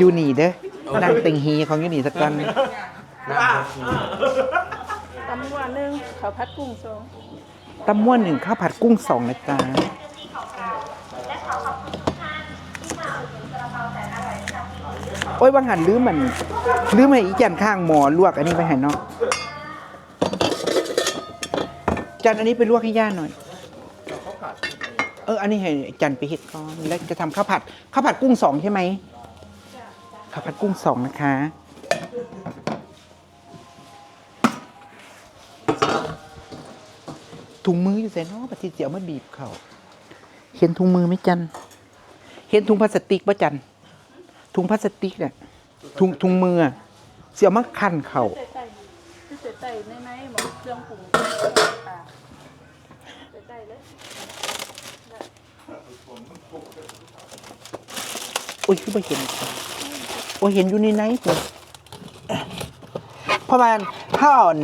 ยูนี่เด้อนั่งเต็งฮีของยูนี่สักกันตำว่าหนึ่งข้าวผัดกุ้งสองตำม่วนหนึ่งข้าวผัดกุ้งสองนะจ๊ะโอ้ยบางหันลืมมันลืมให้อีจันข้างหมอลวกอันนี้ไปให้เนาะจันอันนี้ไปลวกให้ย่าหน่อยเอออันนี้ให้จันไปเห็ดก่อนแล้วจะทำข้าวผัดข้าวผัดกุ้งสองใช่ไหมข้าวผัดกุ้งสองนะคะ ถุงมืออยู่ใส่เนอปฏิเจียวมาบีบเขาเห็นถุงมือไหมจันเห็นถุงพลาสติกป่ะจันถุงพลาสติกเนี่ยถุงถุงมืออะเสียวมาคันเขาใส่ใส่ที่ใส่ใส่ในในหมดเครื่องปรุงปลาใส่ใส่เลยโอ้ยคือไม่เห็น โอ้ยเห็นอยู่ในไหนเพื่อนเพราะว่าถ้าอ่อน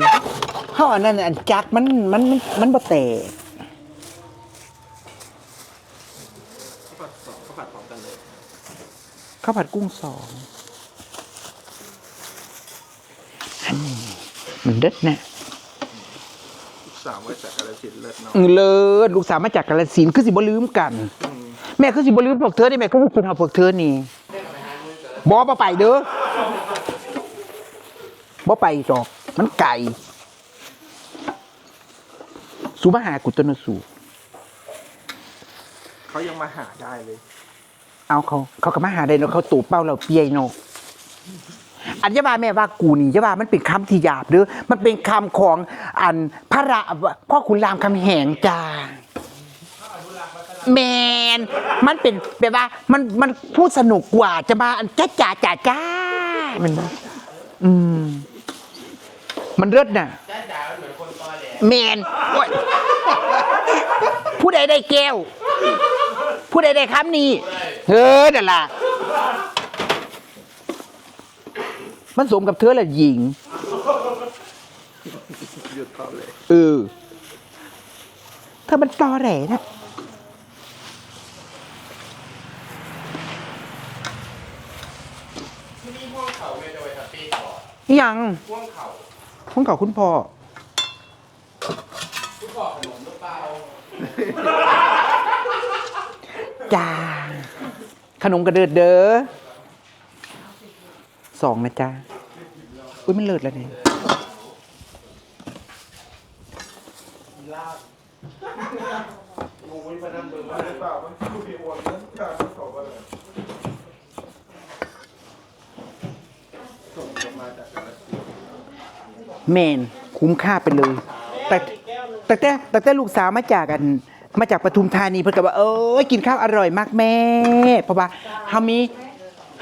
ถ้าอ่อนนั่นน่ะอันจักมันมันมันมันบ่แตกข้าวผัดกุ้งสองอันนี้มันเด็ดนะสามไว้จากกาลสินธุ์เลิศเนาะอือเลิศลูกสาวมาจากกาฬสินธุ์คือสิบ่ลืมกัน แม่คือสิบ่ลืมพวกเธอนี่แม่ก็คือคุณเอาพวกเธอนี่ บ่บ่ไปเด้อบ่ไปดอก มันไก่สูมาหากุตนสูเขายังมาหาได้เลย เอาเขา เขาก็มาหาได้เนาะเขาตูบเป้าเราเปียเนาะอันยาบาแม่ว่ากูนี่ยาบามันเป็นคำที่หยาบเด้อมันเป็นคำของอันพระราพ่อขุนรามคำแหงจ้า แมน มันเป็นแบบว่า มันมันพูดสนุกกว่าจะมาอันจ้าจ่าจ่าจ้ามันอืม มันเลิศน่ะแมนโอ๊ยผู้ใดได้แก้ว ผู้ใดได้คำนี้เฮ้ยนั่นล่ะ มันสมกับเธอแหละหญิงเขาเลยเออเธอมันตอแหลนะ ที่นี่พ่วงเขาไม่โดยทัพปี้ก่อ นยังพ่วงเขาของเก่าคุณพ่อคุณบอกขนมหรือเปล่าจ้าขนมกระเดิดเด้อสองนะจ้าอุ้ยมันเลิศแล้วเนี่ยงูไม่มานั่งเบอร์มาหรือเปล่ามันคือมีอวนนั้นการทดสอบอะไรส่งมาจากกาลสินธุ์ แมนคุ้มค่าไปเลย แต่แต่แต่แต่แต่ลูกสาวมาจากกัน มาจากปทุมธานีเพิ่นก็ว่าเอ้ยกินข้าวอร่อยมากแม่เพราะว่าเฮามี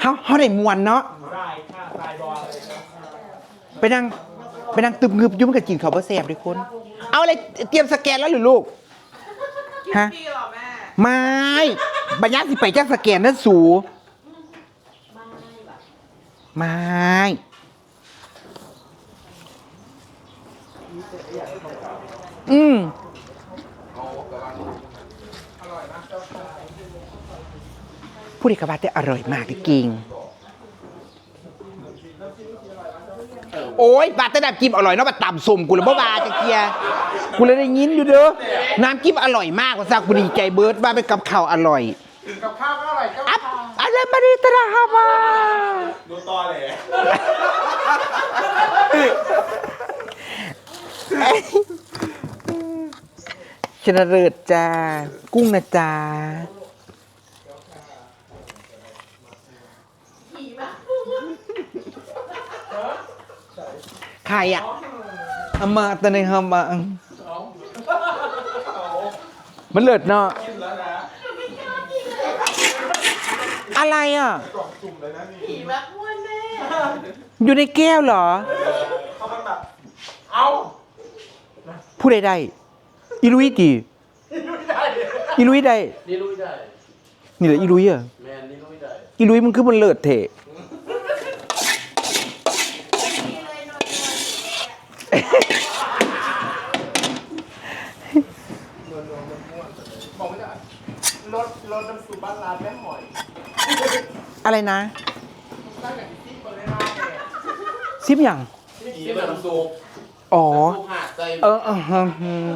เฮาเฮาได้มวนเนาะไปนั่งไปนั่งตึมงึบอยุ่มันกินข้าวบ่แซ่บด้คน เอาอะไรเตรียมสแกนแล้วหรือลูกฮะไม่บัญญัติสิไปจ้างสแกนนั่นสู ไม่ อืมผู้ดีกว่าแต่อร่อยมากจริง โอ้ยบาดแต่น้ำจิ้มอร่อยเนาะบาต่ำสมกูเลยบ่บาจะเกียร์กูเลยได้ยินอยู่เด้อน้ำจิ้มอร่อยมากว่าซากูดีใจเบิร์ดว่าเป็นกับข้าวอร่อย กับข้าวก็อร่อยก็ อัพ อะไรมาดีตระฮามาดูตอเลยชนะเลิศจ้า กุ้งนะจ้าใครอะอามาตอนนี้เอามามันเลิศเนาะ อะไรอะอยู่ในแก้วเหรอเอาผู้ใดได้อีลุยตีอีลุยได้นี่รู้ไม่ได้ นี่แหละอีลุยอะแมนนี่รู้ไม่ได้ อีลุยมันคือมันเลิศเถะ บอกไม่ได้รถรถน้ำซุปบ้านร้านแม่หอยอะไรนะซิมอย่างที่แบบน้ำซุปอ๋อซุปหาดใจเออเออเออเออ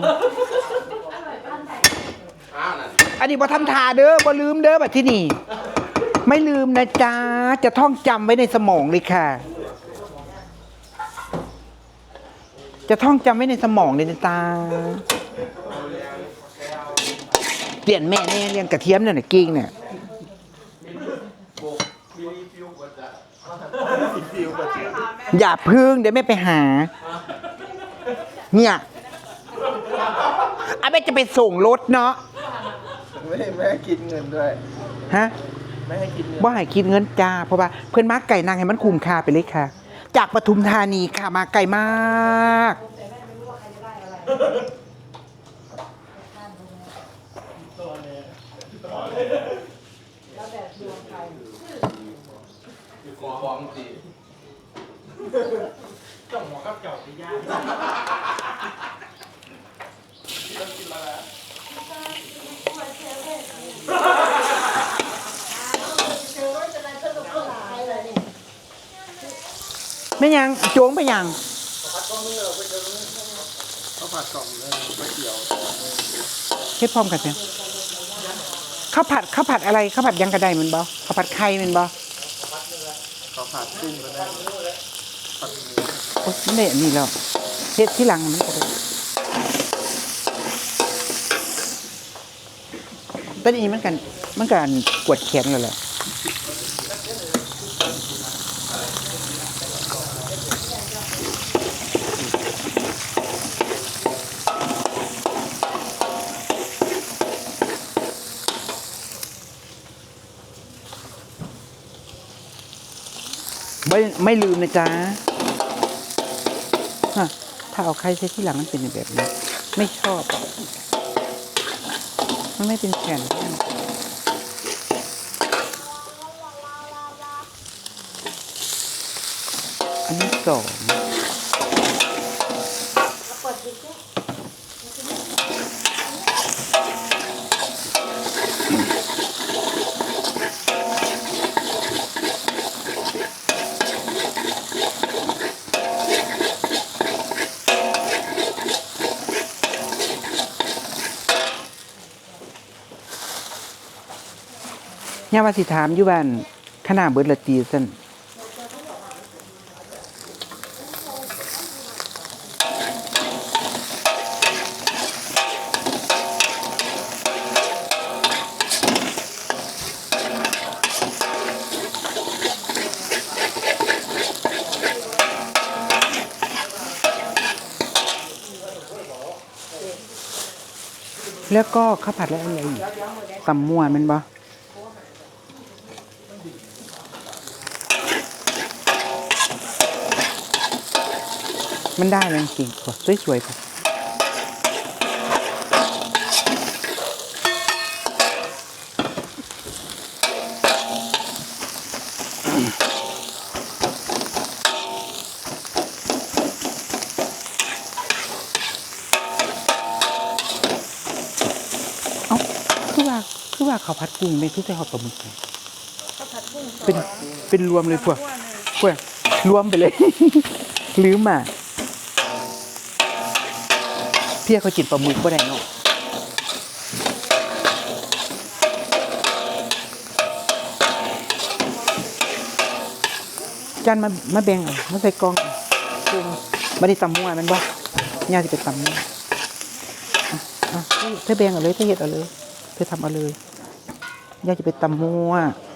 อ้าวนั่นอันนี้บ่ทำทาเด้อบ่ลืมเด้อบัดที่นี่ ไม่ลืมนะจ๊ะ จะท่องจำไว้ในสมองเลยค่ะ จะท่องจำไว้ในสมองเลยนะตา เปลี่ยนแม่แน่เรียงกระเทียมเนี่ยนะกิ้งเนี่ยมีรีฟิวกว่าจะอย่าพึ่งเดี๋ยวแม่ไปหา เนี่ยอาแม่จะไปส่งรถเนาะไม่ให้แม่กินเงินด้วย ฮะ ไม่ให้กินเงินว่าให้คิดเงินจ้าเพราะว่าเพื่อนมาไก่นางให้มันคุ้มค่าไปเลยค่ะ จากปทุมธานีค่ะมาไกลมาก ขอฟ้องจี ไม่ยังโจงไปยังข้าวผัดกล่องเลยไม่เกี่ยวเฮ็ดพร้อมกันเนี่ยข้าวผัดข้าวผัดอะไรข้าวผัดยังกระไดแมันบ่ข้าวผัดไข่แมันบ่ข้าวผัดกุ้งก็ได้ผัดหมู โอ้ยไม่ได้อันนี้แล้วเฮ็ดที่หลังมันก็ได้ตอนนี้มันกันมันกันกวดแขนแล้วแหละไม่ไม่ลืมนะจ๊ะ ถ้าเอาใครใช้ที่หลังมันเป็นแบบนี้ ไม่ชอบมันไม่เป็นแผ่นอันนี้สอง ย่าว่าสิถามอยู่บ้านขนาดเบิดละตีสั่นแล้วก็ข้าวผัดแล้วอะไรอีกตำมั่วแมันบ่ มันได้เลยจริงๆกดสวยๆไปเอ้าคือว่าคือว่าเขาวผัดกุ้งไม่คือใส่หอดปลาหมึกไงข้าวผัดกุ้งสดเป็นเป็นรวมเลยพวกคั่วหนึ่งพวกรวมไปเลย ลืมอะ พี่เขาจิตปลาหมึกก็ได้เนาะจานมามาแบ่งเอามาใส่กล่องเอามาได้ตำมั่วมันบ่ย่าจะไปตำมั่วอะเธอแบ่งเอาเลยเธอเฮ็ดเอาเลยเธอทำเอาเลยย่าจะไปตำมั่ว